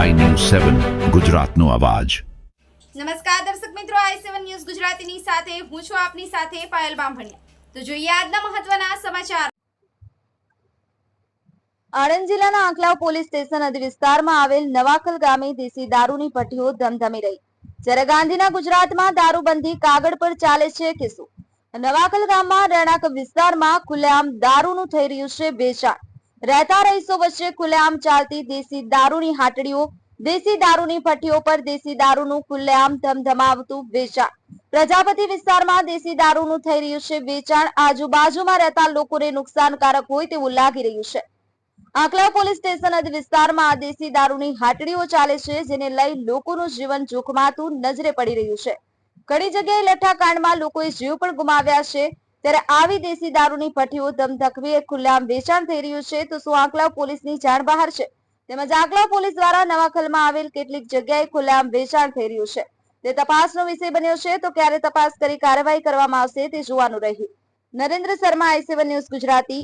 સેવન ગુજરાતનો અવાજ. નમસ્કાર દર્શક મિત્રો આઈ સેવન ન્યૂઝ ગુજરાતીની સાથે હું છું આપની સાથે પાયલ બામભણિયા. તો જોઈએ આજના મહત્વના સમાચાર. આણંદ જિલ્લાના આંકલાવ પોલીસ સ્ટેશન વિસ્તારમાં આવેલ નવાકલ ગામે દેશી દારૂની ભઠ્ઠીઓ ધમધમી રહી. જ્યારે ગાંધીના ગુજરાતમાં દારૂબંધી કાગળ પર ચાલે છે કે શું નવાકલ ગામમાં રહેણાંક વિસ્તારમાં ખુલ્લેઆમ દારૂનું થઈ રહ્યું છે વેચાણ રહેતા રહીશો વચ્ચે ખુલ્લેઆમ ચાલતી દેશી દારૂની હાટડીઓ, દેશી દારૂની ભઠ્ઠીઓ પર દેશી દારૂનું ખુલ્લેઆમ ધમધમાવતું વેચાણ. પ્રજાપતિ વિસ્તારમાં દેશી દારૂનું થઈ રહ્યું છે વેચાણ. આજુબાજુમાં રહેતા લોકોને નુકસાનકારક હોય તેવું લાગી રહ્યું છે. આંકલાવ પોલીસ સ્ટેશન વિસ્તારમાં દેશી દારૂની હાટડીઓ ચાલે છે, જેને લઈ લોકોનું જીવન જોખમાતું નજરે પડી રહ્યું છે. ઘણી જગ્યાએ લઠ્ઠાકાંડમાં લોકોએ જીવ પણ ગુમાવ્યા છે. ત્યારે આવી દેશી દારૂની ભઠ્ઠીઓ ધમધકવી ખુલ્લામ વેચાણ થઈ રહ્યું છે, તો શું આંકલાવ પોલીસની જાણ બહાર છે? તેમજ આંકલાવ પોલીસ દ્વારા નવાખલમાં આવેલ કેટલીક જગ્યાએ ખુલ્લામ વેચાણ થઈ રહ્યું છે. તે તપાસનો વિષય બન્યો છે, તો ક્યારે તપાસ કરી કાર્યવાહી કરવામાં આવશે તે જોવાનું રહ્યું. Narendra Sharma, I news Gujarati